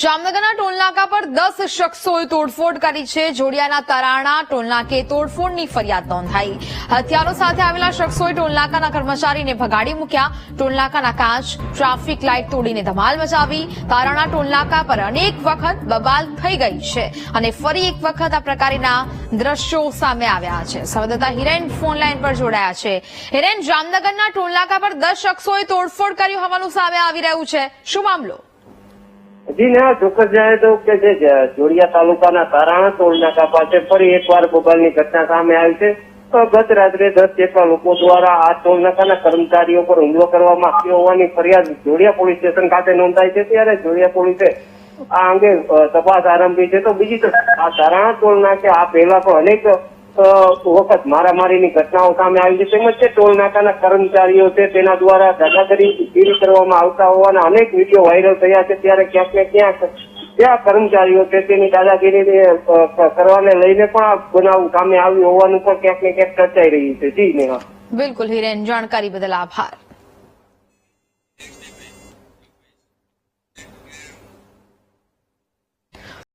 જામનગરના ટોલનાકા પર દસ શખ્સોએ તોડફોડ કરી છે. જોડિયાના તરાણા ટોલનાકે તોડફોડની ફરિયાદ નોંધાઈ. હથિયારો સાથે આવેલા શખ્સોએ ટોલનાકાના કર્મચારીને ભગાડી મૂક્યા. ટોલનાકાના કાચ, ટ્રાફિક લાઇટ તોડીને ધમાલ મચાવી. તારાણા ટોલનાકા પર અનેક વખત બબાલ થઈ ગઈ છે અને ફરી એક વખત આ પ્રકારના દ્રશ્યો સામે આવ્યા છે. સંવાદદાતા હિરેન ફોન લાઇન પર જોડાયા છે. હિરેન, જામનગરના ટોલનાકા પર દસ શખ્સોએ તોડફોડ કર્યું હોવાનું સામે આવી રહ્યું છે. શું મામલો? જી ના ચોક્કસ જણાવે તો કે જે જોડિયા તાલુકાના તારાણા ટોલ નાકા પાસે ફરી એકવાર બબાલની ઘટના સામે આવી છે. ગત રાત્રે દસ જેટલા લોકો દ્વારા આ ટોલ નાકાના કર્મચારીઓ પર હુમલો કરવામાં આવ્યો હોવાની ફરિયાદ જોડિયા પોલીસ સ્ટેશન ખાતે નોંધાઈ છે. ત્યારે જોડિયા પોલીસે આ અંગે તપાસ આરંભી છે. તો બીજી તરફ આ તારાણા ટોલ નાકે આ પહેલા પણ અનેક વખત મારામારીની ઘટનાઓ સામે આવી છે. તેમજ તે ટોલ નાકાના કર્મચારીઓ છે, તેના દ્વારા દાદાગીરી ડીલ કરવામાં આવતા હોવાના અનેક વીડિયો વાયરલ થયા છે. ત્યારે ક્યાંક ને ક્યાંક ત્યાં કર્મચારીઓ છે, તેની દાદાગીરી કરવાને લઈને પણ આ બનાવ સામે આવ્યું હોવાનું પણ ક્યાંક ને ક્યાંક ચર્ચાઈ રહ્યું છે. જી, નેહા. બિલકુલ, હિરેન, જાણકારી બદલ આભાર.